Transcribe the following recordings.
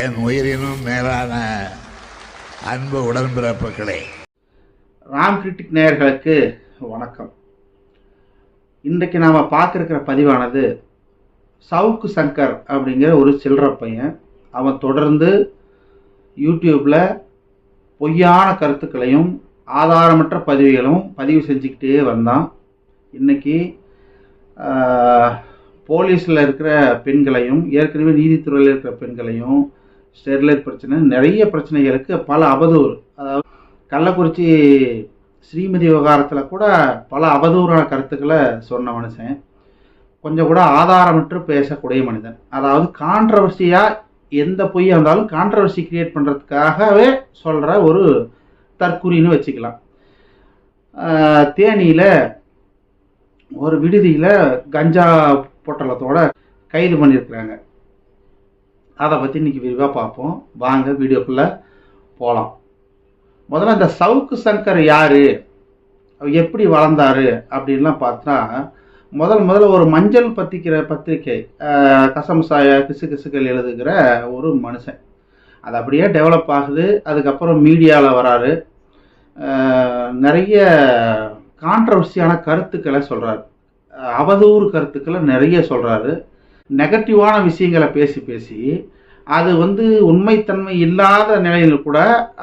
என் உயிரினும் மேலான அன்பு உடன்பிறப்புகளே. ராம் கிரிட்டிக் நேயர்களுக்கு வணக்கம். இன்றைக்கு நாம் பார்த்துருக்கிற பதிவானது சவுக்கு சங்கர் அப்படிங்கிற ஒரு சில்லற பையன். அவன் தொடர்ந்து யூடியூப்பில் பொய்யான கருத்துக்களையும் ஆதாரமற்ற பதிவுகளும் பதிவு செஞ்சுக்கிட்டே வந்தான். இன்னைக்கு போலீஸில் இருக்கிற பெண்களையும் ஏற்கனவே நீதித்துறையில் இருக்கிற பெண்களையும் ஸ்டெர்லைட் பிரச்சனை நிறைய பிரச்சனைகளுக்கு பல அவதூறு. அதாவது கள்ளக்குறிச்சி ஸ்ரீமதி விவகாரத்தில் கூட பல அவதூறான கருத்துக்களை சொன்ன மனுஷன். கொஞ்சம் கூட ஆதாரமற்று பேசக்கூடிய மனிதன். அதாவது கான்ட்ரவர்சியாக எந்த பொய்யாக இருந்தாலும் கான்ட்ரவர்சி கிரியேட் பண்ணுறதுக்காகவே சொல்கிற ஒரு தற்குறின்னு வச்சுக்கலாம். தேனியில் ஒரு விடுதியில் கஞ்சா பொட்டலத்தோட கைது பண்ணியிருக்கிறாங்க. அதை பற்றி இன்றைக்கி விரிவாக பார்ப்போம். வாங்க வீடியோக்குள்ளே போகலாம் முதல்ல இந்த சவுக்கு சங்கர் யார்? எப்படி வளர்ந்தாரு? அப்படின்லாம் பார்த்தா முதல் முதல்ல ஒரு மஞ்சள் பத்திக்கிற பத்திரிக்கை கசமசாய கிசு கிசுக்கள் எழுதுகிற ஒரு மனுஷன். அது அப்படியே டெவலப் ஆகுது. அதுக்கப்புறம் மீடியாவில் வராரு. நிறைய கான்ட்ரவர்சியான கருத்துக்களை சொல்கிறாரு அவதூறு கருத்துக்களை நிறைய சொல்கிறாரு நெகட்டிவான விஷயங்களை பேசி பேசி அது வந்து உண்மைத்தன்மை இல்லாத நிலையில் கூட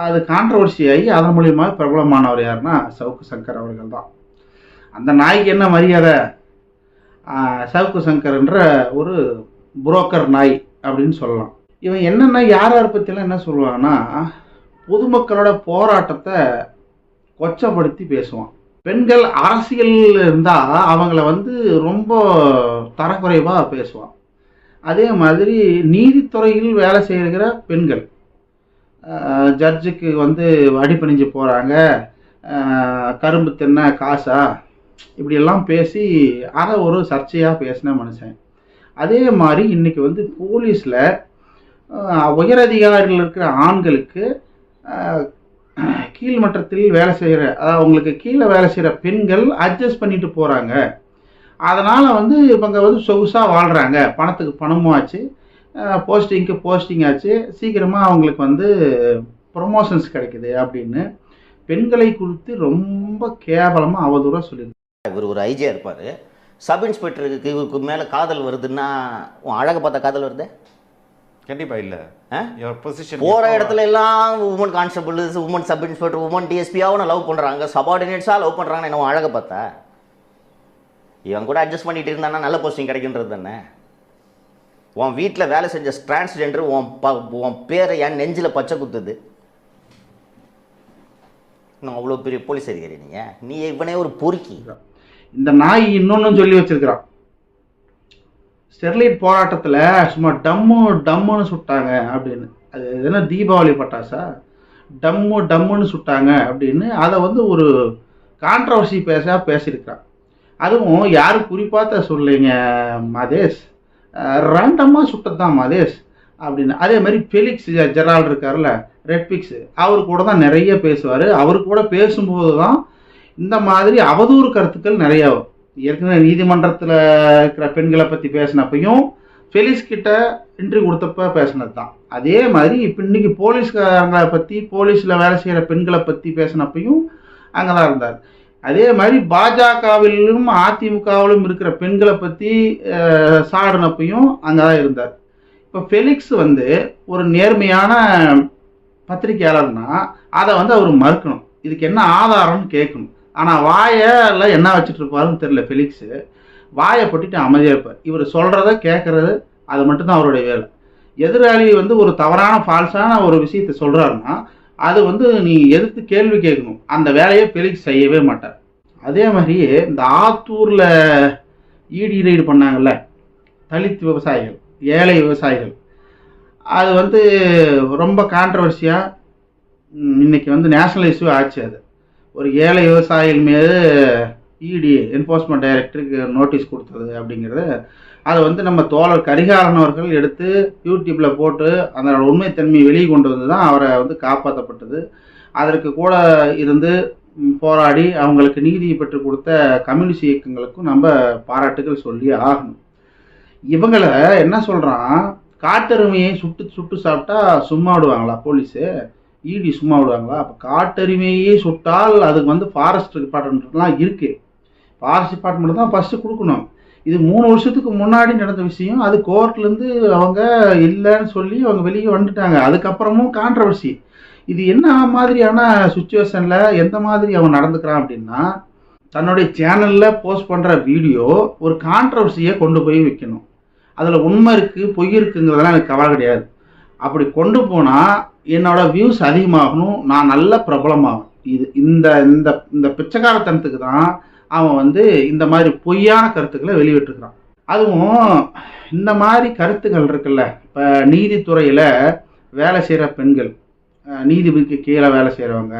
அது கான்ட்ரவர்சி ஆகி அதன் மூலியமாக பிரபலமானவர் யாருன்னா சவுக்கு சங்கர் அவர்கள் தான். அந்த நாய்க்கு என்ன மரியாதை? சவுக்கு சங்கர்ன்ற ஒரு புரோக்கர் நாய் அப்படின்னு சொல்லலாம். இவன் என்னென்ன யார் யார் பற்றிலாம் என்ன சொல்லுவாங்கன்னா பொதுமக்களோட போராட்டத்தை கொச்சப்படுத்தி பேசுவான். பெண்கள் அரசியல் இருந்தால் அவங்கள வந்து ரொம்ப தரக்குறைவாக பேசுவான். அதே மாதிரி நீதித்துறையில் வேலை செய்கிற பெண்கள். ஜட்ஜுக்கு வந்து அடிப்பணிஞ்சு போகிறாங்க கரும்பு தின்ன காசா? இப்படியெல்லாம் பேசி அதை ஒரு சர்ச்சையாக பேசின மனுஷன். அதே மாதிரி இன்றைக்கி வந்து போலீஸில் உயரதிகாரிகள் இருக்கிற ஆண்களுக்கு கீழ்மட்டத்தில் வேலை செய்கிற அதாவது அவங்களுக்கு கீழே வேலை செய்கிற பெண்கள் அட்ஜஸ்ட் பண்ணிட்டு போகிறாங்க அதனால் வந்து இவங்க வந்து சொகுசாக வாழ்கிறாங்க பணத்துக்கு பணமும் ஆச்சு. போஸ்டிங்க்கு போஸ்டிங் ஆச்சு. சீக்கிரமாக அவங்களுக்கு வந்து ப்ரொமோஷன்ஸ் கிடைக்குது அப்படின்னு பெண்களை குறித்து ரொம்ப கேவலமாக அவதூறாக சொல்லியிருக்காங்க. இவர் ஒரு ஐஜியாக இருப்பார். சப் இன்ஸ்பெக்டருக்கு இவருக்கு மேலே காதல் வருதுன்னா உன் அழகை பார்த்தா காதல் வருது? கண்டிப்பா இல்ல. பொசிஷன் போகிற இடத்துல எல்லாம் woman constable woman sub inspector woman டிஎஸ்பியாவும் love பண்ணுறாங்க சபார்டினேட்ஸாக லவ் பண்ணுறாங்கன்னு என்ன உன் அழகை பார்த்தா? இவன் கூட அட்ஜஸ்ட் பண்ணிட்டு இருந்தானா நல்ல போஸ்டிங் கிடைக்கின்றது தானே. உன் வீட்டில் வேலை செஞ்ச டிரான்ஸ்ஜெண்டர் உன் ப உன் பேரை என் நெஞ்சில் பச்சை குத்துது. நான் அவ்வளோ பெரிய போலீஸ் அதிகாரி நீங்கள் நீ இவனே ஒரு பொறுக்கி. இந்த நாய் இன்னொன்னு சொல்லி வச்சிருக்கிறான். ஸ்டெர்லைட் போராட்டத்தில் சும்மா டம்மு டம்முன்னு சுட்டாங்க அப்படின்னு. அது எதுனா தீபாவளி பட்டாசா? டம்மு டம்முன்னு சுட்டாங்க அப்படின்னு. அதை வந்து ஒரு கான்ட்ரவர்சி பேச பேசியிருக்கிறான். அதுவும் யாரும் குறிப்பாக சொல்லலைங்க மதேஷ் ரேண்டமாக சுட்டது தான் மதேஷ் அப்படின்னு. அதே மாதிரி ஃபெலிக்ஸ் ஜெரால் இருக்கார்ல ரெட்ஃபிக்ஸ் அவர் கூட தான் நிறைய பேசுவார். அவர் கூட பேசும்போது தான் இந்த மாதிரி அவதூறு கருத்துக்கள் நிறைய வரும். ஏற்கனவே நீதிமன்றத்தில் இருக்கிற பெண்களை பற்றி பேசினப்பையும் ஃபெலிக்ஸ் கிட்ட இன்ட்ரி கொடுத்தப்ப பேசினது தான் அதே மாதிரி இப்போ இன்னைக்கு போலீஸ்காரங்களை பற்றி போலீஸில் வேலை செய்கிற பெண்களை பற்றி பேசினப்பையும் அங்கே தான் இருந்தார். அதே மாதிரி பாஜகவிலும் அதிமுகவிலும் இருக்கிற பெண்களை பற்றி சாடினப்பையும் அங்கே தான் இருந்தார். இப்போ ஃபெலிக்ஸ் வந்து ஒரு நேர்மையான பத்திரிகையாளர்னா அதை வந்து அவர் மறுக்கணும். இதுக்கு என்ன ஆதாரம்னு கேட்கணும். ஆனால் வாயில் என்ன வச்சுட்டு இருப்பாருன்னு தெரியல ஃபெலிக்ஸு வாயை பட்டுட்டு அமைதியாக இருப்பார். இவர் சொல்கிறத கேட்குறது அது மட்டும்தான் அவருடைய வேலை. எதிராளி வந்து ஒரு தவறான ஃபால்ஸான ஒரு விஷயத்தை சொல்கிறாருன்னா அது வந்து நீ எதிர்த்து கேள்வி கேட்கணும். அந்த வேலையை ஃபெலிக்ஸ் செய்யவே மாட்டார். அதே மாதிரி இந்த ஆத்தூரில் ஈடி ரைடு பண்ணாங்கல்ல தலித் விவசாயிகள் ஏழை விவசாயிகள். அது வந்து ரொம்ப கான்ட்ரவர்சியாக இன்னைக்கு வந்து நேஷனல் இஷ்யூ ஆச்சு அது. ஒரு ஏழை விவசாயிகள் மீது இடி என்ஃபோர்ஸ்மெண்ட் டைரக்டருக்கு நோட்டீஸ் கொடுத்தது அப்படிங்கிறத அதை வந்து நம்ம தோழர் கரிகாலன் அவர்கள் எடுத்து யூடியூப்பில் போட்டு அந்த உண்மைத்தன்மையை வெளியே கொண்டு வந்து தான் அவரை வந்து காப்பாற்றப்பட்டது அதற்கு கூட இருந்து போராடி அவங்களுக்கு நீதியை பெற்று கொடுத்த கம்யூனிஸ்ட் இயக்கங்களுக்கும் நம்ம பாராட்டுகள் சொல்லி ஆகணும். இவங்களை என்ன சொல்கிறான் காட்டெருமையை சுட்டு சுட்டு சாப்பிட்டா சும்மா விடுவாங்களா போலீஸு? ஈடி சும்மா விடுவாங்களா? அப்போ காட்டெருமையே சுட்டால் அதுக்கு வந்து ஃபாரஸ்ட் டிபார்ட்மெண்ட்லாம் இருக்குது ஃபாரஸ்ட் டிபார்ட்மெண்ட் தான் ஃபஸ்ட்டு கொடுக்கணும். இது மூணு வருஷத்துக்கு முன்னாடி நடந்த விஷயம். அது கோர்ட்லேருந்து அவங்க இல்லைன்னு சொல்லி அவங்க வெளியே வந்துட்டாங்க. அதுக்கப்புறமும் கான்ட்ரவர்சி இது என்ன மாதிரியான சுச்சுவேஷனில் எந்த மாதிரி அவன் நடந்துக்கிறான் அப்படின்னா தன்னுடைய சேனலில் போஸ்ட் பண்ணுற வீடியோ ஒரு கான்ட்ரவர்சியை கொண்டு போய் வைக்கணும். அதில் உண்மை இருக்குது பொய் இருக்குங்கிறதெல்லாம் எனக்கு கவலை கிடையாது. அப்படி கொண்டு போனால் என்னோட வியூஸ் அதிகமாகணும் நான் நல்ல பிரபலமாகும் இது இந்த இந்த இந்த பிச்சைக்காரத்தனத்துக்கு தான் அவன் வந்து இந்த மாதிரி பொய்யான கருத்துக்களை வெளியிட்டிருக்கிறான். அதுவும் இந்த மாதிரி கருத்துக்கள் இருக்குல்ல இப்போ நீதித்துறையில் வேலை செய்கிற பெண்கள் நீதிபதிக்கு கீழே வேலை செய்கிறவங்க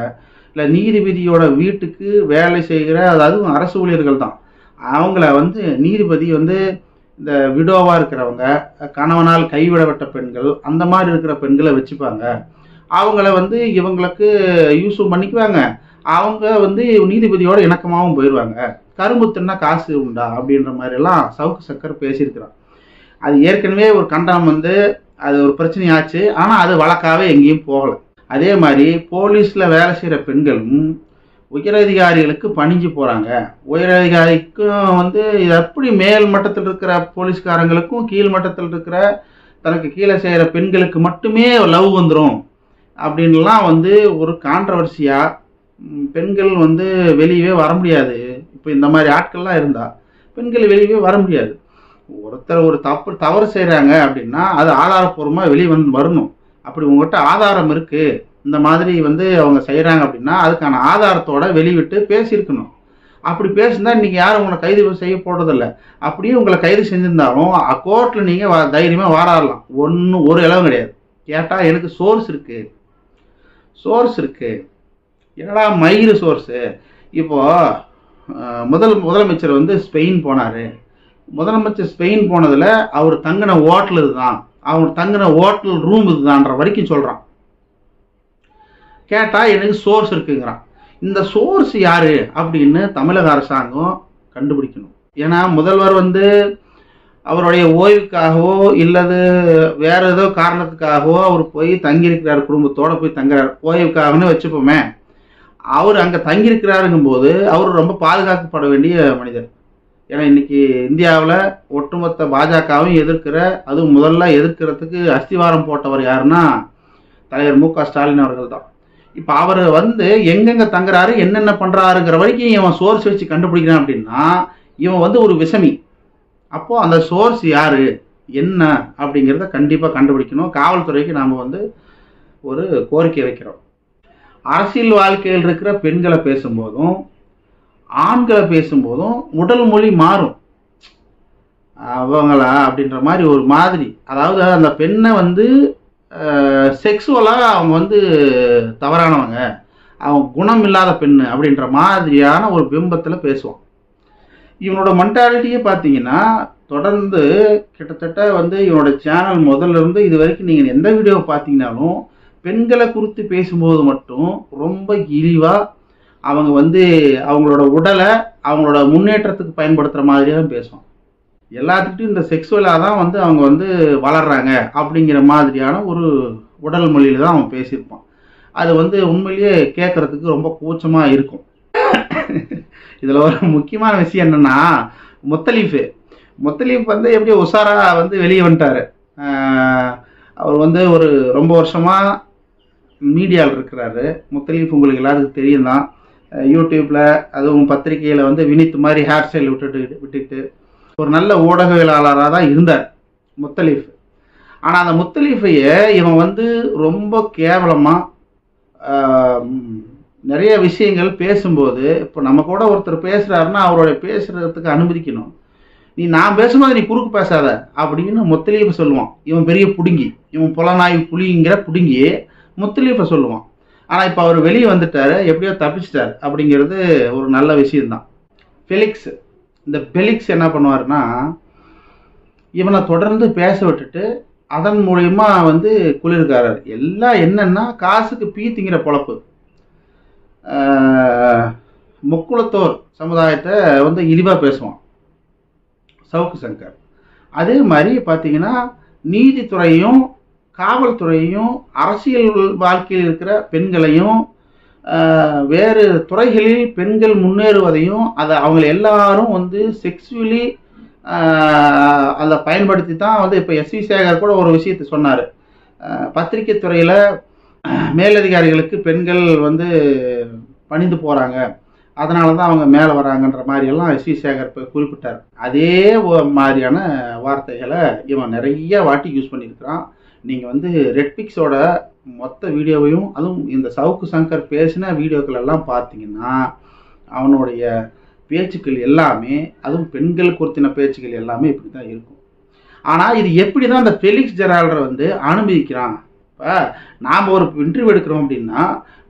இல்லை நீதிபதியோட வீட்டுக்கு வேலை செய்கிற அதாவது அரசு ஊழியர்கள் தான். அவங்கள வந்து நீதிபதி வந்து இந்த விடோவாக இருக்கிறவங்க கணவனால் கைவிடப்பட்ட பெண்கள் அந்த மாதிரி இருக்கிற பெண்களை வச்சுப்பாங்க. அவங்கள வந்து இவங்களுக்கு யூஸும் பண்ணிக்குவாங்க. அவங்க வந்து நீதிபதியோட இணக்கமாகவும் போயிடுவாங்க கரும்பு தின்னா காசு உண்டா? அப்படின்ற மாதிரிலாம் சவுக்கு சக்கர் பேசியிருக்கிறான். அது ஏற்கனவே ஒரு கண்டனம் வந்து அது ஒரு பிரச்சனையாச்சு. ஆனால் அது வழக்காவே எங்கேயும் போகலை. அதே மாதிரி போலீஸில் வேலை செய்கிற பெண்களும் உயரதிகாரிகளுக்கு பணிஞ்சு போகிறாங்க உயரதிகாரிக்கும் வந்து இது எப்படி மேல் மட்டத்தில் இருக்கிற போலீஸ்காரங்களுக்கும் கீழ் மட்டத்தில் இருக்கிற தனக்கு கீழே செய்கிற பெண்களுக்கு மட்டுமே லவ் வந்துடும் அப்படின்லாம் வந்து ஒரு கான்ட்ரவர்சியாக பெண்கள் வந்து வெளியவே வர முடியாது. இப்போ இந்த மாதிரி ஆட்கள்லாம் இருந்தால் பெண்கள் வெளியவே வர முடியாது. ஒருத்தர் ஒரு தப்பு தவறு செய்கிறாங்க அப்படின்னா அது ஆதாரப்பூர்வமாக வெளியே வந்து வரணும். அப்படி உங்கள்கிட்ட ஆதாரம் இருக்குது இந்த மாதிரி வந்து அவங்க செய்கிறாங்க அப்படின்னா அதுக்கான ஆதாரத்தோட வெளிவிட்டு பேசியிருக்கணும். அப்படி பேசினா இன்றைக்கி யாரும் உங்களை கைது செய்ய போடுறதில்ல அப்படியே உங்களை கைது செஞ்சுருந்தாலும் கோர்ட்டில் நீங்கள் தைரியமாக வாராடலாம் ஒன்றும் ஒரு இளவும் கிடையாது. கேட்டால் எனக்கு சோர்ஸ் இருக்குது சோர்ஸ் இருக்குது என்னடா மயிறு சோர்ஸு இப்போது முதல் முதலமைச்சர் வந்து ஸ்பெயின் போனார். முதலமைச்சர் ஸ்பெயின் போனதில் அவர் தங்கின ஹோட்டல் இதுதான். அவர் தங்கின ஹோட்டல் ரூம் இதுதான்ற வரைக்கும் சொல்கிறான் கேட்டால் எனக்கு சோர்ஸ் இருக்குங்கிறான். இந்த சோர்ஸ் யார் அப்படின்னு தமிழக அரசாங்கம் கண்டுபிடிக்கணும். ஏன்னா முதல்வர் வந்து அவருடைய ஓய்வுக்காகவோ இல்லது வேற ஏதோ காரணத்துக்காகவோ அவர் போய் தங்கியிருக்கிறார் குடும்பத்தோட போய் தங்குறார். ஓய்வுக்காகன்னு வச்சுப்போமே. அவர் அங்கே தங்கியிருக்கிறாருங்கும் போது அவர் ரொம்ப பாதுகாக்கப்பட வேண்டிய மனிதர். ஏன்னா இன்னைக்கு இந்தியாவில் ஒட்டுமொத்த பாஜகவும் எதிர்க்கிற அதுவும் முதல்ல எதிர்க்கிறதுக்கு அஸ்திவாரம் போட்டவர் யாருன்னா தலைவர் மு க ஸ்டாலின் அவர்கள் தான் இப்போ அவர் வந்து எங்கெங்க தங்குறாரு என்னென்ன பண்ணுறாருங்கிற வரைக்கும் இவன் சோர்ஸ் வச்சு கண்டுபிடிக்கிறான் அப்படின்னா இவன் வந்து ஒரு விஷமி. அப்போது அந்த சோர்ஸ் யார்? என்ன? அப்படிங்கிறத கண்டிப்பாக கண்டுபிடிக்கணும். காவல்துறைக்கு நாம் வந்து ஒரு கோரிக்கை வைக்கிறோம். அரசியல் வாழ்க்கையில் இருக்கிற பெண்களை பேசும்போதும் ஆண்களை பேசும்போதும் உடல் மொழி மாறும். அவங்களா அப்படின்ற மாதிரி ஒரு மாதிரி. அதாவது அந்த பெண்ணை வந்து செக்ஸுவலாக அவங்க வந்து தவறானவங்க. அவங்க குணம் இல்லாத பெண்ணு அப்படின்ற மாதிரியான ஒரு பிம்பத்தில் பேசுவான். இவனோட மென்டாலிட்டியே பார்த்தீங்கன்னா தொடர்ந்து கிட்டத்தட்ட வந்து இவனோட சேனல் முதல்ல இருந்து இது வரைக்கும் நீங்கள் எந்த வீடியோ பார்த்தீங்கன்னாலும் பெண்களை குறித்து பேசும்போது மட்டும் ரொம்ப இழிவாக அவங்க வந்து அவங்களோட உடலை அவங்களோட முன்னேற்றத்துக்கு பயன்படுத்துகிற மாதிரியே தான் பேசுவோம் எல்லாத்துக்கிட்டும் இந்த செக்ஸுவலாக தான் வந்து அவங்க வந்து வளர்கிறாங்க அப்படிங்கிற மாதிரியான ஒரு உடல் மொழியில் தான் அவன் பேசியிருப்பான். அது வந்து உண்மையிலேயே கேட்குறதுக்கு ரொம்ப கூச்சமாக இருக்கும். இதில் ஒரு முக்கியமான விஷயம் என்னென்னா முத்தலீஃபு முத்தலீஃப் வந்து எப்படி உஷாராக வந்து வெளியே வந்துட்டார். அவர் வந்து ஒரு ரொம்ப வருஷமாக மீடியாவில் இருக்கிறாரு. முத்தலீஃப் உங்களுக்கு எல்லாத்துக்கும் தெரியும் தான் யூடியூப்பில் அதுவும் பத்திரிகையில் வந்து வினித் மாதிரி ஹேர் ஸ்டைல் விட்டுட்டு விட்டுட்டு ஒரு நல்ல ஊடகவியலாளராக தான் இருந்தார் முத்தலீஃப். ஆனால் அந்த முத்தலீஃபையே இவன் வந்து ரொம்ப கேவலமாக நிறைய விஷயங்கள் பேசும்போது இப்போ நம்ம கூட ஒருத்தர் பேசுகிறாருன்னா அவரோட பேசுகிறதுக்கு அனுமதிக்கணும். நீ நான் பேசும்போது நீ குறுக்கு பேசாத அப்படின்னு முத்தலீஃப் சொல்லுவான். இவன் பெரிய புடுங்கி இவன் புலனாய்வு புலிங்கிற புடுங்கி முத்தலீஃபை சொல்லுவான். ஆனால் இப்போ அவர் வெளியே வந்துட்டார். எப்படியோ தப்பிச்சிட்டார். அப்படிங்கிறது ஒரு நல்ல விஷயம்தான். ஃபெலிக்ஸ் இந்த ஃபெலிக்ஸ் என்ன பண்ணுவார்னா இவனை தொடர்ந்து பேச விட்டுட்டு அதன் மூலயமா வந்து குளிர்காரர் எல்லாம் என்னன்னா காசுக்கு பீத்திங்கிற பொழப்பு. முக்குளத்தோர் சமுதாயத்தை வந்து இழிவாக பேசுவான். சவுக்கு சங்கர். அதே மாதிரி பார்த்தீங்கன்னா நீதித்துறையும் காவல்துறையும் அரசியல் வாழ்க்கையில் இருக்கிற பெண்களையும் வேறு துறைகளில் பெண்கள் முன்னேறுவதையும் அதை அவங்க எல்லாரும் வந்து செக்ஸுவலி அதை பயன்படுத்தி தான் வந்து இப்போ எஸ்வி சேகர் கூட ஒரு விஷயத்தை சொன்னார். பத்திரிகை துறையில் மேலதிகாரிகளுக்கு பெண்கள் வந்து பணிந்து போகிறாங்க அதனால தான் அவங்க மேலே வராங்கன்ற மாதிரியெல்லாம் எஸ்வி சேகர் இப்போ குறிப்பிட்டார். அதே மாதிரியான வார்த்தைகளை இவன் நிறைய வாட்டி யூஸ் பண்ணியிருக்கிறான். நீங்கள் வந்து ரெட்பிக்ஸோட மொத்த வீடியோவையும் அதுவும் இந்த சவுக்கு சங்கர் பேசின வீடியோக்கள் எல்லாம் பார்த்தீங்கன்னா அவனுடைய பேச்சுக்கள் எல்லாமே அதுவும் பெண்கள் குறித்தின பேச்சுக்கள் எல்லாமே இப்படி தான் இருக்கும். ஆனால் இது எப்படி தான் அந்த ஃபெலிக்ஸ் ஜெரால்டரை வந்து அனுமதிக்கிறான்? இப்போ நாம் ஒரு இன்டர்வியூ எடுக்கிறோம் அப்படின்னா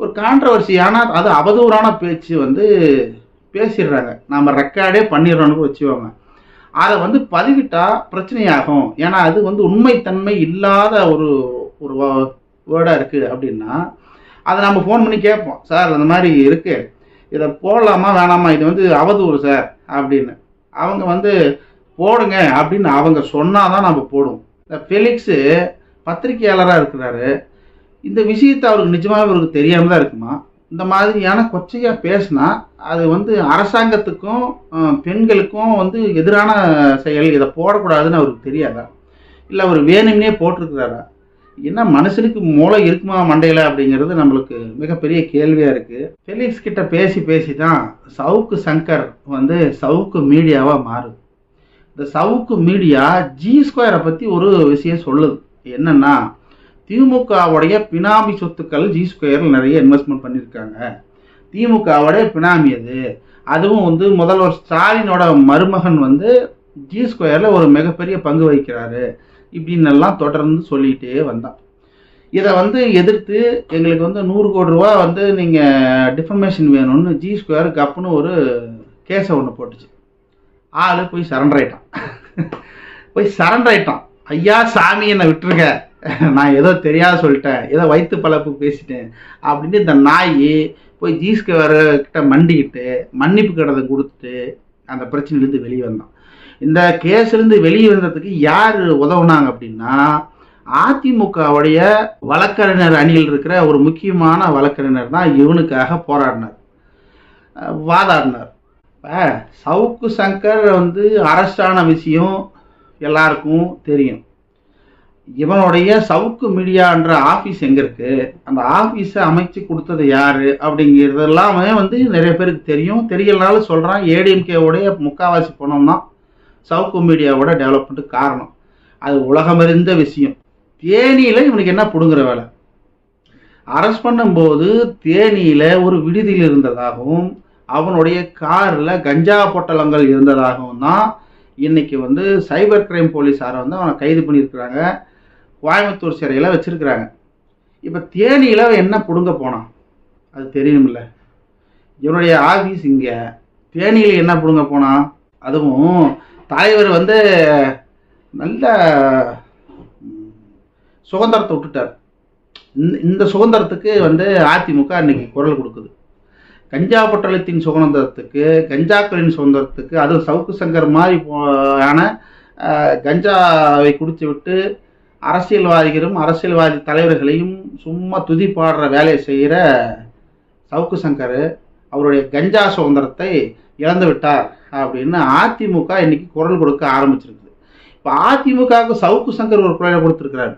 ஒரு கான்ட்ரவர்சியான அது அவதூறான பேச்சு வந்து பேசிடுறாங்க. நாம் ரெக்கார்டே பண்ணிடுறோன்னு வச்சுக்கோங்க. அதை வந்து பதிவிட்டா பிரச்சனையாகும். ஏன்னா அது வந்து உண்மைத்தன்மை இல்லாத ஒரு ஒரு வேர்டாக இருக்குது அப்படின்னா அதை நம்ம ஃபோன் பண்ணி கேட்போம். சார் அந்த மாதிரி இருக்குது இதை போடலாமா வேணாமா? இது வந்து அவதூறு சார் அப்படின்னு. அவங்க வந்து போடுங்க அப்படின்னு அவங்க சொன்னால் தான் நம்ம போடுவோம். இந்த ஃபெலிக்ஸு பத்திரிகையாளராக இருக்கிறாரு. இந்த விஷயத்தை அவருக்கு நிஜமாகவே அவருக்கு தெரியாமல் தான் இருக்குமா? இந்த மாதிரியான கொச்சையாக பேசினா அது வந்து அரசாங்கத்துக்கும் பெண்களுக்கும் வந்து எதிரான செயல். இதை போடக்கூடாதுன்னு அவருக்கு தெரியாதா? இல்லை அவர் வேணும்னே போட்டிருக்கிறாரா? என்ன மனுஷனுக்கு மூளை இருக்குமா மண்டையில் அப்படிங்கிறது நம்மளுக்கு மிகப்பெரிய கேள்வியாக இருக்குது ஃபெலிக்ஸ் கிட்ட பேசி பேசி தான் சவுக்கு சங்கர் வந்து சவுக்கு மீடியாவாக மாறுது. இந்த சவுக்கு மீடியா ஜி ஸ்கொயரை பற்றி ஒரு விஷயம் சொல்லுது. என்னென்னா திமுகவுடைய பினாமி சொத்துக்கள் ஜி ஸ்கொயரில் நிறைய இன்வெஸ்ட்மெண்ட் பண்ணியிருக்காங்க திமுகவுடைய பினாமி அது அதுவும் வந்து முதல்வர் ஸ்டாலினோட மருமகன் வந்து ஜி ஸ்கொயரில் ஒரு மிகப்பெரிய பங்கு வகிக்கிறாரு. இப்படின்னு எல்லாம் தொடர்ந்து சொல்லிகிட்டே வந்தான். இதை வந்து எதிர்த்து எங்களுக்கு வந்து நூறு கோடி ரூபா வந்து நீங்கள் டிஃபர்மேஷன் வேணும்னு ஜி ஸ்கொயர் கப்புன்னு ஒரு கேஸை ஒன்று போட்டுச்சு. ஆள் போய் சரண்டர் ஆயிட்டான். போய் சரண்டர் ஆயிட்டான். ஐயா சாமி என்னை விட்டுருங்க நான் ஏதோ தெரியாத சொல்லிட்டேன். ஏதோ வயிற்று பழப்பு பேசிட்டேன். அப்படின்னு இந்த நாய் போய் ஜீஸ்கவர் கிட்ட மண்டிக்கிட்டு மன்னிப்பு கடிதம் கொடுத்துட்டு அந்த பிரச்சனையிலேருந்து வெளியே வந்தான். இந்த கேஸ்லேருந்து வெளியே வந்ததுக்கு யார் உதவுனாங்க அப்படின்னா அதிமுகவுடைய வழக்கறிஞர் அணியில் இருக்கிற ஒரு முக்கியமான வழக்கறிஞர் தான் இவனுக்காக போராடினார். வாதாடினார். இப்போ சவுக்கு சங்கர் வந்து அரசான விஷயம் எல்லாருக்கும் தெரியும். இவனுடைய சவுக்கு மீடியான்ற ஆஃபீஸ் எங்கே இருக்கு? அந்த ஆஃபீஸை அமைச்சு கொடுத்தது யாரு? அப்படிங்கிறதெல்லாமே வந்து நிறைய பேருக்கு தெரியும். தெரியலனாலும் சொல்கிறான் ஏடிஎம்கேவுடைய முக்காவாசி பணம் தான் சவுக்கு மீடியாவோட டெவலப்மெண்ட்டுக்கு காரணம். அது உலகமறிந்த விஷயம். தேனியில் இவனுக்கு என்ன பிடுங்குற வேலை? அரெஸ்ட் பண்ணும்போது தேனியில் ஒரு விடுதியில் இருந்ததாகவும் அவனுடைய காரில் கஞ்சா பொட்டலங்கள் இருந்ததாகவும் தான் இன்னைக்கு வந்து சைபர் கிரைம் போலீஸாரை வந்து அவனை கைது பண்ணியிருக்கிறாங்க. கோயம்புத்தூர் சிறையில் வச்சுருக்கிறாங்க. இப்போ தேனியில் என்ன பிடுங்க போனான்? அது தெரியணும்ல. இவனுடைய ஆஃபீஸ் இங்கே. தேனியில் என்ன பிடுங்க போனான்? அதுவும் தலைவர் வந்து நல்ல சுதந்திரத்தை விட்டுட்டார். இந்த- இந்த சுதந்திரத்துக்கு வந்து அதிமுக இன்னைக்கு குரல் கொடுக்குது. கஞ்சா பட்டாளத்தின் சுதந்திரத்துக்கு கஞ்சாக்களின் சுதந்திரத்துக்கு அதுவும் சவுக்கு சங்கர் மாதிரி ஆன கஞ்சாவை குடித்து விட்டு அரசியல்வாதிகளும் அரசியல்வாதி தலைவர்களையும் சும்மா துதி பாடுற வேலையை செய்கிற சவுக்கு சங்கர் அவருடைய கஞ்சா சுதந்திரத்தை இழந்து விட்டார் அப்படின்னு அதிமுக இன்னைக்கு குரல் கொடுக்க ஆரம்பிச்சிருக்குது. இப்போ அதிமுகவுக்கு சவுக்கு சங்கர் ஒரு குரலை கொடுத்துருக்கிறார்.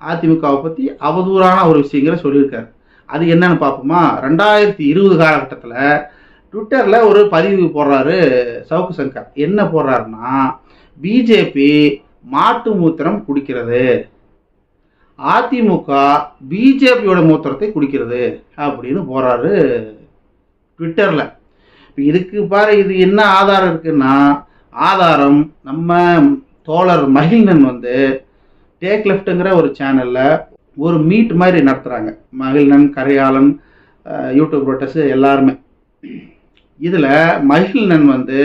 அதிமுகவை பற்றி அவதூறான ஒரு விஷயங்களை சொல்லியிருக்காரு. அது என்னன்னு பார்ப்போமா? ரெண்டாயிரத்தி இருபது காலகட்டத்தில் ட்விட்டரில் ஒரு பதிவு போடுறாரு சவுக்கு சங்கர். என்ன போடுறாருன்னா பிஜேபி மாட்டு மூத்திரம் குடிக்கிறது. அதிமுக பிஜேபியோட மூத்திரத்தை குடிக்கிறது அப்படின்னு போகிறாரு ட்விட்டரில். இதுக்கு பாரு இது என்ன ஆதாரம் இருக்குன்னா ஆதாரம் நம்ம தோழர் மகிழ்நன் வந்து டேக் லெஃப்ட்டுங்கிற ஒரு சேனலில் ஒரு மீட் மாதிரி நடத்துகிறாங்க மகிழ்நன் கரையாளன் யூடியூப் ரோட்டஸ் எல்லாருமே. இதில் மகிழ்நன் வந்து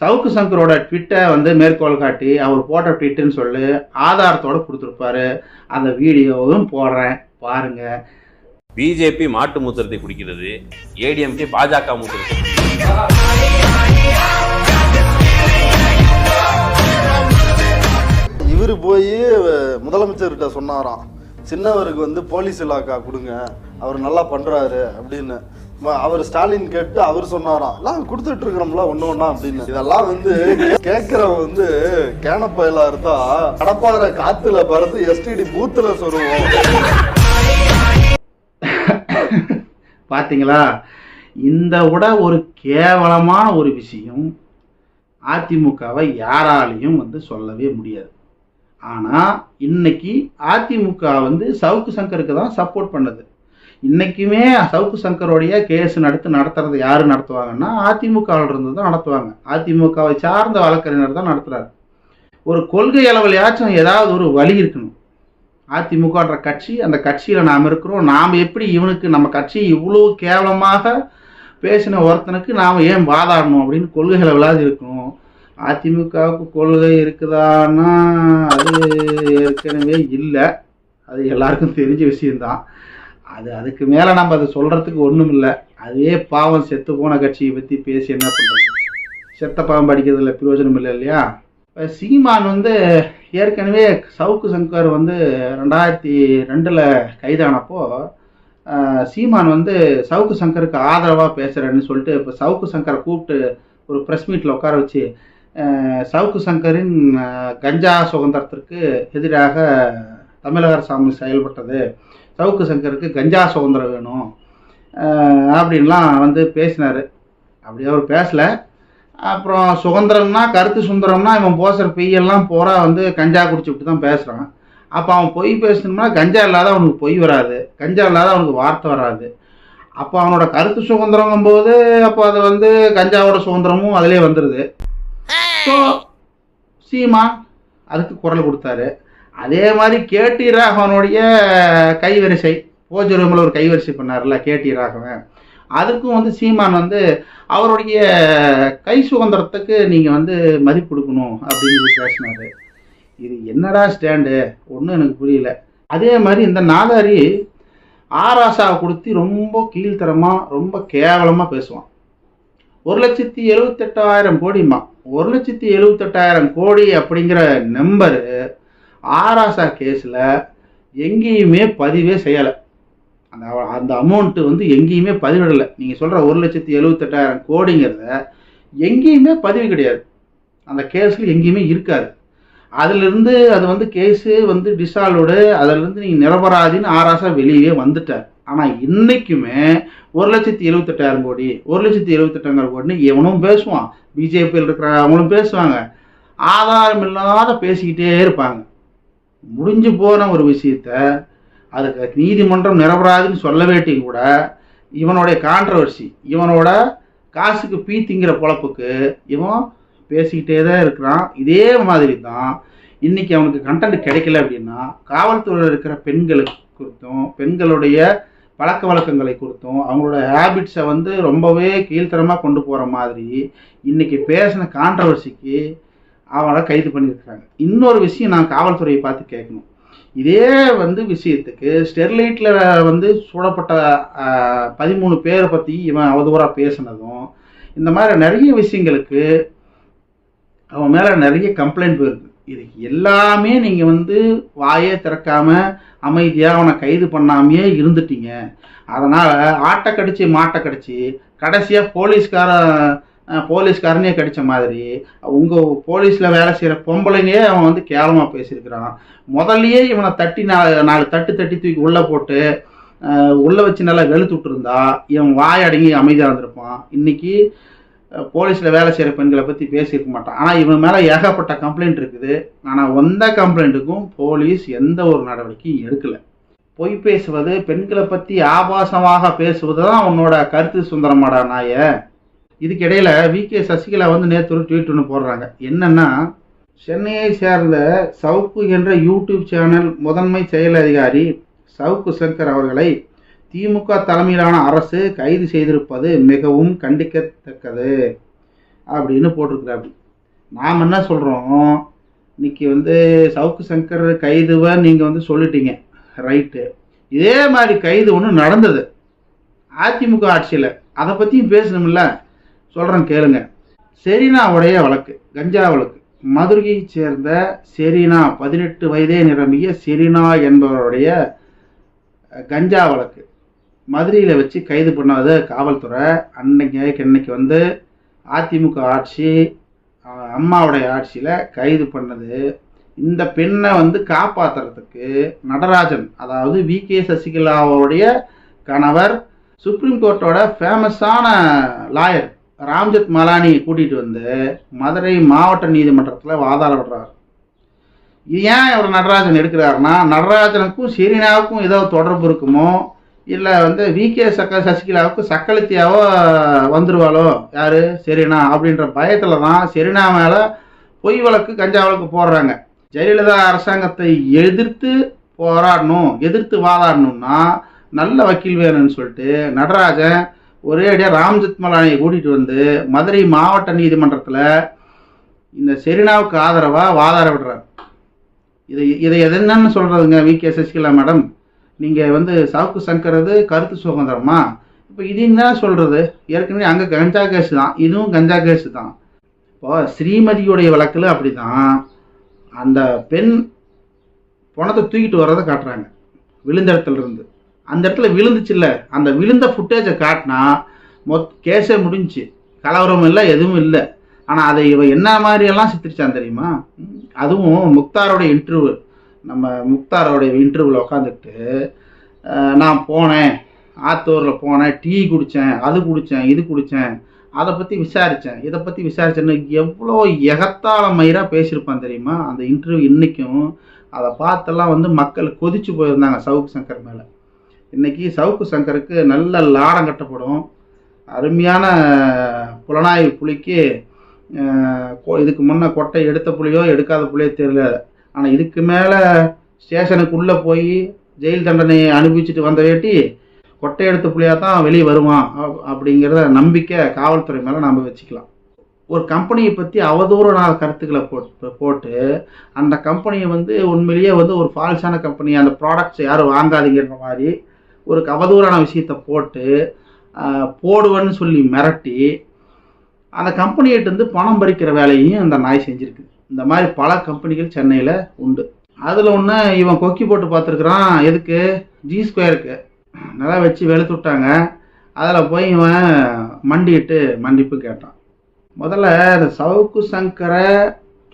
சவுக்கு சங்கரோட ட்விட்டை வந்து மேற்கோள் காட்டி அவர் போட்ட ட்விட்டுன்னு சொல்லி ஆதாரத்தோட கொடுத்துருப்பாரு. அந்த வீடியோவும் போடுறேன். பாருங்க. பிஜேபி மாட்டு மூத்திரத்தை குடிக்கிறது. ஏடிஎம்கே பாஜக மூத்திரத்தை. இவர் போய் முதலமைச்சர்கிட்ட சொன்னாராம். சின்னவருக்கு வந்து போலீஸ் இலாக்கா கொடுங்க. அவர் நல்லா பண்றாரு அப்படின்னு. அவர் ஸ்டாலின் கேட்டு அவர் சொன்னாராம் எல்லாம் கொடுத்துட்டு இருக்கிறோம்ல ஒண்ணு ஒண்ணா அப்படின்னு. இதெல்லாம் வந்து கேட்கிறவன் வந்து கேனப்பயலா இருந்தா கடப்பாற காத்துல பறந்து எஸ்டிடி பூத்துல சொருவோம். பாத்தீங்களா? இந்த விட ஒரு கேவலமான ஒரு விஷயம் அதிமுகவை யாராலையும் வந்து சொல்லவே முடியாது. ஆனால் இன்னைக்கு அதிமுக வந்து சவுக்கு சங்கருக்கு தான் சப்போர்ட் பண்ணுது. இன்னைக்குமே சவுக்கு சங்கருடைய கேஸ் நடத்து நடத்துறது யார் நடத்துவாங்கன்னா அதிமுகவில் இருந்து தான் நடத்துவாங்க. அதிமுகவை சார்ந்த வழக்கறிஞர் தான் நடத்துறாரு. ஒரு கொள்கை அளவிலையாச்சும் ஏதாவது ஒரு வழி இருக்கணும். அதிமுகன்ற கட்சி அந்த கட்சியில் நாம் இருக்கிறோம். நாம் எப்படி இவனுக்கு நம்ம கட்சி இவ்வளோ கேவலமாக பேசின ஒருத்தனுக்கு நாம் ஏன் வாதாடணும் அப்படின்னு கொள்கை அளவிலாவது இருக்கணும். அதிமுகவுக்கு கொள்கை இருக்குதான்னா அது ஏற்கனவே இல்லை. அது எல்லாருக்கும் தெரிஞ்ச விஷயம்தான். அது அதுக்கு மேலே நம்ம அதை சொல்கிறதுக்கு ஒன்றும் இல்லை. அதே பாவம் செத்து போன கட்சியை பற்றி பேசி என்ன பண்ணுறது செத்த பாவம் படிக்கிறதுல பிரயோஜனம் இல்லை இல்லையா? இப்போ சீமான் வந்து ஏற்கனவே சவுக்கு சங்கர் வந்து ரெண்டாயிரத்தி ரெண்டில் கைதானப்போ சீமான் வந்து சவுக்கு சங்கருக்கு ஆதரவாக பேசுகிறேன்னு சொல்லிட்டு இப்போ சவுக்கு சங்கரை கூப்பிட்டு ஒரு ப்ரெஸ் மீட்டில் உட்கார வச்சு சவுக்கு சங்கரின் கஞ்சா சுதந்திரத்திற்கு எதிராக தமிழக அரசாங்கம் செயல்பட்டது. சவுக்கு சங்கருக்கு கஞ்சா சுதந்திரம் வேணும். அப்படின்லாம் வந்து பேசினார். அப்படி அவர் பேசலை. அப்புறம் சுதந்திரம்னா கருத்து சுதந்திரம்னா இவன் போசுற பெய்யெல்லாம் போறா வந்து கஞ்சா குடிச்சுட்டு தான் பேசுகிறான் அப்போ அவன் பொய் பேசணும்னா கஞ்சா இல்லாத அவனுக்கு பொய் வராது. கஞ்சா இல்லாத அவனுக்கு வார்த்தை வராது. அப்போ அவனோட கருத்து சுதந்திரங்கும் போது அப்போ அது வந்து கஞ்சாவோட சுதந்திரமும் அதிலே வந்துடுது ஸோ சீமா அதுக்கு குரல் கொடுத்தாரு. அதே மாதிரி கேடி ராகவனுடைய கைவரிசை போஜரூமில் ஒரு கைவரிசை பண்ணார்ல கேடி ராகவன். அதுக்கும் வந்து சீமான் வந்து அவருடைய கை சுதந்திரத்துக்கு நீங்கள் வந்து மதிப்பு கொடுக்கணும் அப்படின்னு சொல்லி பேசினாரு. இது என்னடா ஸ்டாண்டு? ஒன்றும் எனக்கு புரியல. அதே மாதிரி இந்த நாதாரி ஆராசாவை கொடுத்து ரொம்ப கீழ்த்தரமாக ரொம்ப கேவலமாக பேசுவான். ஒரு லட்சத்தி எழுபத்தெட்டாயிரம் கோடிமா ஒரு லட்சத்தி எழுபத்தெட்டாயிரம் கோடி அப்படிங்கிற நம்பரு ஆராசா கேஸில் எங்கேயுமே பதிவே செய்யலை. அந்த அந்த அமௌண்ட்டு வந்து எங்கேயுமே பதிவிடலை. நீங்கள் சொல்கிற ஒரு லட்சத்தி எழுபத்தெட்டாயிரம் கோடிங்கிறத எங்கேயுமே பதிவு கிடையாது. அந்த கேஸில் எங்கேயுமே இருக்காது. அதிலிருந்து அது வந்து கேஸு வந்து டிசால்வ்டு அதிலிருந்து நீங்கள் நிரபராதின்னு ஆராசா வெளியே வந்துட்டார். ஆனால் இன்றைக்குமே ஒரு லட்சத்தி எழுபத்தெட்டாயிரம் கோடி ஒரு லட்சத்தி எழுபத்தெட்டாயிரம் கோடின்னு எவனும் பேசுவான். பிஜேபியில் இருக்கிற அவங்களும் பேசுவாங்க. ஆதாரம் இல்லாத பேசிக்கிட்டே இருப்பாங்க. முடிஞ்சு போன ஒரு விஷயத்த அதுக்கு நீதிமன்றம் நிரபராதுன்னு சொல்ல வேட்டியும் கூட. இவனுடைய கான்ட்ரவர்சி இவனோட காசுக்கு பீ திங்கிற பொழப்புக்கு இவன் பேசிக்கிட்டே தான் இருக்கிறான். இதே மாதிரி தான் இன்றைக்கி அவனுக்கு கண்டென்ட் கிடைக்கல அப்படின்னா காவல்துறையில் இருக்கிற பெண்களுக்கு குறித்தும் பெண்களுடைய பழக்க வழக்கங்களை குறித்தும் அவங்களோட ஹேபிட்ஸை வந்து ரொம்பவே கீழ்த்தரமாக கொண்டு போகிற மாதிரி இன்றைக்கி பேசின கான்ட்ரவர்சிக்கு அவனை கைது பண்ணியிருக்கிறாங்க. இன்னொரு விஷயம் நான் காவல்துறையை பார்த்து கேட்கணும். இதே வந்து விஷயத்துக்கு ஸ்டெர்லைட்டில் வந்து சூடப்பட்ட பதிமூணு பேரை பற்றி இவன் அவதூறாக பேசினதும் இந்த மாதிரி நிறைய விஷயங்களுக்கு அவன் மேலே நிறைய கம்ப்ளைண்ட் போயிருக்கு இதுக்கு எல்லாமே நீங்கள் வந்து வாயே திறக்காம அமைதியாக அவனை கைது பண்ணாமையே இருந்துட்டீங்க. அதனால் ஆட்டை கடிச்சு மாட்டை கடிச்சு கடைசியாக போலீஸ்காரன் போலீஸ்காரனே கடிச்ச மாதிரி உங்கள் போலீஸில் வேலை செய்கிற பொம்பளைங்களே அவன் வந்து கேவலமாக பேசியிருக்கிறான். முதல்லையே இவனை தட்டி நாலு நாலு தட்டு தட்டி தூக்கி உள்ளே போட்டு உள்ளே வச்சு நல்லா வெளுத்து விட்டுருந்தா இவன் வாயடங்கி அமைதியாக இருந்திருப்பான். இன்னைக்கு போலீஸில் வேலை செய்கிற பெண்களை பற்றி பேசியிருக்க மாட்டான். ஆனால் இவன் மேலே ஏகப்பட்ட கம்ப்ளைண்ட் இருக்குது. ஆனால் வந்த கம்ப்ளைண்ட்டுக்கும் போலீஸ் எந்த ஒரு நடவடிக்கையும் எடுக்கலை. பொய் பேசுவது பெண்களை பற்றி ஆபாசமாக பேசுவது தான் உன்னோட கருத்து சுந்தரமாடா நாயை. இதுக்கு இடையில வி கே சசிகலா வந்து நேற்று ஒரு ட்வீட் ஒன்று போடுறாங்க. என்னன்னா சென்னையை சேர்ந்த சவுக்கு என்ற யூடியூப் சேனல் முதன்மை செயல் அதிகாரி சவுக்கு சங்கர் அவர்களை திமுக தலைமையிலான அரசு கைது செய்திருப்பது மிகவும் கண்டிக்கத்தக்கது அப்படின்னு போட்டிருக்கிறாரு. நாம் என்ன சொல்கிறோம் இன்னைக்கு வந்து சவுக்கு சங்கர் கைதுவை நீங்கள் வந்து சொல்லிட்டீங்க. ரைட்டு இதே மாதிரி கைது ஒன்று நடந்தது. அதிமுக ஆட்சியில். அதை பற்றியும் பேசணும்ல. சொல்கிறேன் கேளுங்க. செரீனாவுடைய வழக்கு கஞ்சா வழக்கு. மதுரையைச் சேர்ந்த செரீனா பதினெட்டு வயதே நிரம்பிய செரீனா என்பவருடைய கஞ்சா வழக்கு. மதுரையில் வச்சு கைது பண்ணாத காவல்துறை அன்னைக்கு இன்னைக்கு வந்து அதிமுக ஆட்சி அம்மாவுடைய ஆட்சியில் கைது பண்ணது. இந்த பெண்ணை வந்து காப்பாத்துறதுக்கு நடராஜன் அதாவது வி. கே. சசிகலாவுடைய கணவர் சுப்ரீம் கோர்ட்டோட ஃபேமஸான லாயர் ராம்ஜத் மலானியை கூட்டிகிட்டு வந்து மதுரை மாவட்ட நீதிமன்றத்தில் வாதாட விடுறார். இது ஏன் இவர் நடராஜன் எடுக்கிறாருன்னா நடராஜனுக்கும் ஷெரீனாவுக்கும் ஏதோ தொடர்பு இருக்குமோ இல்லை வந்து வி கே சக்க சசிகலாவுக்கு சக்களத்தியாவோ வந்துருவாளோ? யார்? செரினா அப்படின்ற பயத்தில் தான் செரினா மேலே பொய் வழக்கு கஞ்சா வழக்கு போடுறாங்க. ஜெயலலிதா அரசாங்கத்தை எதிர்த்து போராடணும் எதிர்த்து வாதாடணும்னா நல்ல வக்கீல் வேணும்னு சொல்லிட்டு நடராஜன் ஒரே அடியாக ராம்ஜெத் மலானியை கூட்டிகிட்டு வந்து மதுரை மாவட்ட நீதிமன்றத்தில் இந்த செரீனாவுக்கு ஆதரவாக வாதாட விடுறார். இதை இதை எது என்னன்னு சொல்கிறதுங்க வி. கே. சசிகலா மேடம்? நீங்கள் வந்து சவுக்கு சங்கரது கருத்து சுதந்திரமா? இப்போ இது என்ன சொல்கிறது ஏற்கனவே அங்கே கஞ்சா கேஸ் தான். இதுவும் கஞ்சா கேஸ் தான். இப்போ ஸ்ரீமதியுடைய வழக்கில் அப்படி தான் அந்த பெண் பணத்தை தூக்கிட்டு வர்றதை காட்டுறாங்க. விழுந்த இடத்துல இருந்து. அந்த இடத்துல விழுந்துச்சுல்ல அந்த விழுந்த ஃபுட்டேஜை காட்டினா மொத் கேஸே முடிஞ்சு கலவரம் இல்லை எதுவும் இல்லை. ஆனால் அதை இவ என்ன மாதிரியெல்லாம் சித்திரிச்சான் தெரியுமா? அதுவும் முக்தாரோட இன்டர்வியூ நம்ம முக்தாரோட இன்டர்வியூவில் உட்காந்துக்கிட்டு நான் போனேன். ஆத்தூரில் போனேன். டீ குடித்தேன் அது குடித்தேன் இது குடித்தேன் அதை பற்றி விசாரித்தேன் இதை பற்றி விசாரித்தேன்னு எவ்வளோ எகத்தாள மயிராக பேசியிருப்பான் தெரியுமா? அந்த இன்டர்வியூ இன்றைக்கும் அதை பார்த்தெல்லாம் வந்து மக்கள் கொதிச்சு போயிருந்தாங்க சவுக்கு சங்கர் மேலே. இன்னைக்கு சவுக்கு சங்கருக்கு நல்ல லாடம் கட்டப்படும். அருமையான புலனாய்வு புலிக்கு இதுக்கு முன்ன கொட்டை எடுத்த புலியோ எடுக்காத புலியோ தெரியல. ஆனால் இதுக்கு மேலே ஸ்டேஷனுக்குள்ளே போய் ஜெயில் தண்டனையை அனுபவிச்சுட்டு வந்த வேட்டி கொட்டை எடுத்த புலியாக தான் வெளியே வருவான் அப்படிங்கிறத நம்பிக்கை காவல்துறை மேலே நாம் வச்சுக்கலாம். ஒரு கம்பெனியை பற்றி அவதூறான கருத்துக்களை போட்டு போட்டு அந்த கம்பெனியை வந்து உண்மையிலேயே வந்து ஒரு ஃபால்ஸான கம்பெனி. அந்த ப்ராடக்ட்ஸ் யாரும் வாங்காதீங்கிற மாதிரி ஒரு கவதூறான விஷயத்தை போட்டு போடுவேன்னு சொல்லி மிரட்டி அந்த கம்பெனிகிட்டேருந்து பணம் பறிக்கிற வேலையும் அந்த நாய் செஞ்சுருக்கு. இந்த மாதிரி பல கம்பெனிகள் சென்னையில் உண்டு. அதில் ஒன்று இவன் கொக்கி போட்டு பார்த்துருக்குறான். எதுக்கு? ஜி ஸ்கொயருக்கு நல்லா வச்சு வெளுத்து விட்டாங்க. அதில் போய் இவன் மண்டிட்டு மன்னிப்பு கேட்டான். முதல்ல இந்த சவுக்கு சங்கரை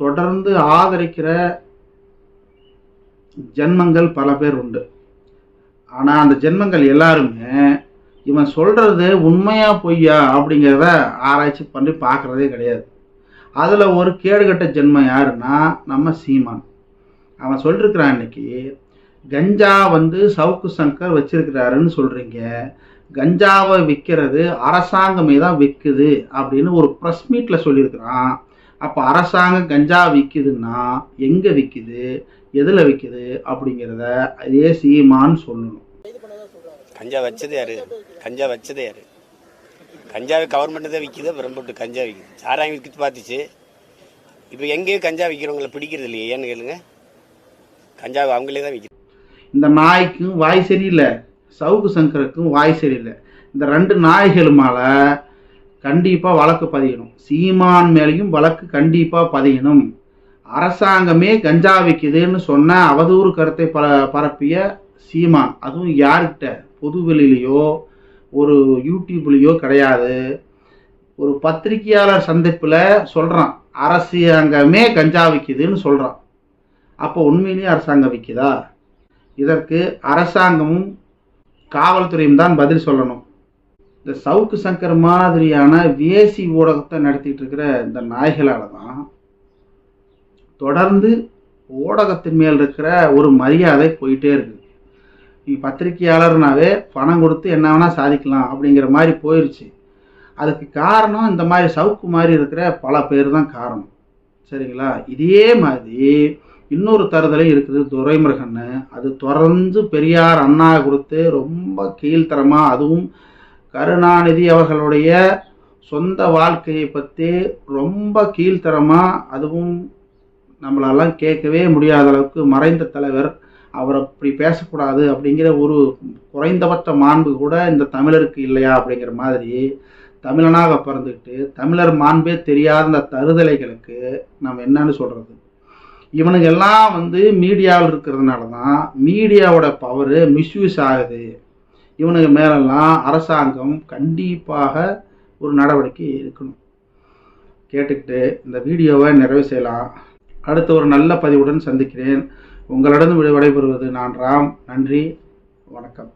தொடர்ந்து ஆதரிக்கிற ஜென்மங்கள் பல பேர் உண்டு. ஆனால் அந்த ஜென்மங்கள் எல்லாருமே இவன் சொல்கிறது உண்மையா பொய்யா அப்படிங்கிறத ஆராய்ச்சி பண்ணி பார்க்குறதே கிடையாது. அதில் ஒரு கேடுகட்ட ஜென்மம் யாருன்னா நம்ம சீமான். அவன் சொல்லிருக்கிறான் இன்னைக்கு கஞ்சா வந்து சவுக்கு சங்கர் வச்சிருக்கிறாருன்னு சொல்கிறீங்க கஞ்சாவை விற்கிறது அரசாங்கமே தான் விற்குது அப்படின்னு ஒரு ப்ரெஸ் மீட்டில் சொல்லியிருக்கிறான் அப்போ அரசாங்கம் கஞ்சா விற்குதுன்னா எங்கே விற்குது எதில் விற்குது அப்படிங்கிறத அதே சீமான்னு சொல்லணும். கஞ்சா வச்சது யாரு? கஞ்சா வச்சது யாரு? கஞ்சாவை கவர்மெண்ட் தான் விற்கிது அப்புறம் போட்டு கஞ்சா விற்கிது சாராயம் விற்கிட்டு பார்த்துச்சு. இப்போ எங்கேயும் கஞ்சா விற்கிறவங்கள பிடிக்கிறது இல்லையே ஏன்னு கேளுங்க. கஞ்சாவை அவங்களே தான் விற்கிது இந்த நாய்க்கும் வாய் சரியில்லை. சவுக்கு சங்கருக்கும் வாய் சரியில்லை. இந்த ரெண்டு நாய்களுமால கண்டிப்பாக வழக்கு பதியணும். சீமான் மேலேயும் வழக்கு கண்டிப்பாக பதியணும். அரசாங்கமே கஞ்சா வைக்குதுன்னு சொன்ன அவதூறு கருத்தை பர பரப்பிய சீமான். அதுவும் யார்கிட்ட? பொதுவெளியிலையோ ஒரு யூடியூப்லேயோ கிடையாது. ஒரு பத்திரிகையாளர் சந்திப்பில் சொல்கிறான் அரசாங்கமே கஞ்சா விற்கிதுன்னு சொல்கிறான் அப்போ உண்மையிலேயே அரசாங்கம் விற்குதா இதற்கு அரசாங்கமும் காவல்துறையும் தான் பதில் சொல்லணும். இந்த சவுக்கு சங்கர் மாதிரியான வேசி ஊடகத்தை நடத்திட்டு இருக்கிற இந்த நாய்களால் தான் தொடர்ந்து ஊடகத்தின் மேல் இருக்கிற ஒரு மரியாதை போயிட்டே இருக்குது நீ பத்திரிகையாளர்னாவே பணம் கொடுத்து என்ன வேணால் சாதிக்கலாம் அப்படிங்கிற மாதிரி போயிடுச்சு அதுக்கு காரணம் இந்த மாதிரி சவுக்கு மாதிரி இருக்கிற பல பேர் தான் காரணம். சரிங்களா? இதே மாதிரி இன்னொரு தருதலையும் இருக்குது. துரைமுருகன்னு. அது தொடர்ந்து பெரியார் அண்ணா கொடுத்து ரொம்ப கீழ்த்தரமாக அதுவும் கருணாநிதி அவர்களுடைய சொந்த வாழ்க்கையை பற்றி ரொம்ப கீழ்த்தரமாக அதுவும் நம்மளெல்லாம் கேட்கவே முடியாத அளவுக்கு மறைந்த தலைவர் அவர் அப்படி பேசக்கூடாது அப்படிங்கிற ஒரு குறைந்தபட்ச மாண்பு கூட இந்த தமிழருக்கு இல்லையா அப்படிங்கிற மாதிரி தமிழனாக பிறந்துக்கிட்டு தமிழர் மாண்பே தெரியாத இந்த தருதலைகளுக்கு நம்ம என்னன்னு சொல்கிறது இவனுங்க எல்லாம் வந்து மீடியாவில் இருக்கிறதுனால தான் மீடியாவோட பவரு மிஸ்யூஸ் ஆகுது. இவனுங்க மேலெல்லாம் அரசாங்கம் கண்டிப்பாக ஒரு நடவடிக்கை எடுக்கணும். கேட்டுக்கிட்டு இந்த வீடியோவை நிறைவு செய்யலாம். அடுத்த ஒரு நல்ல பதிவுடன் சந்திக்கிறேன். உங்களிடம் விடைபெறுவது நான் ராம். நன்றி. வணக்கம்.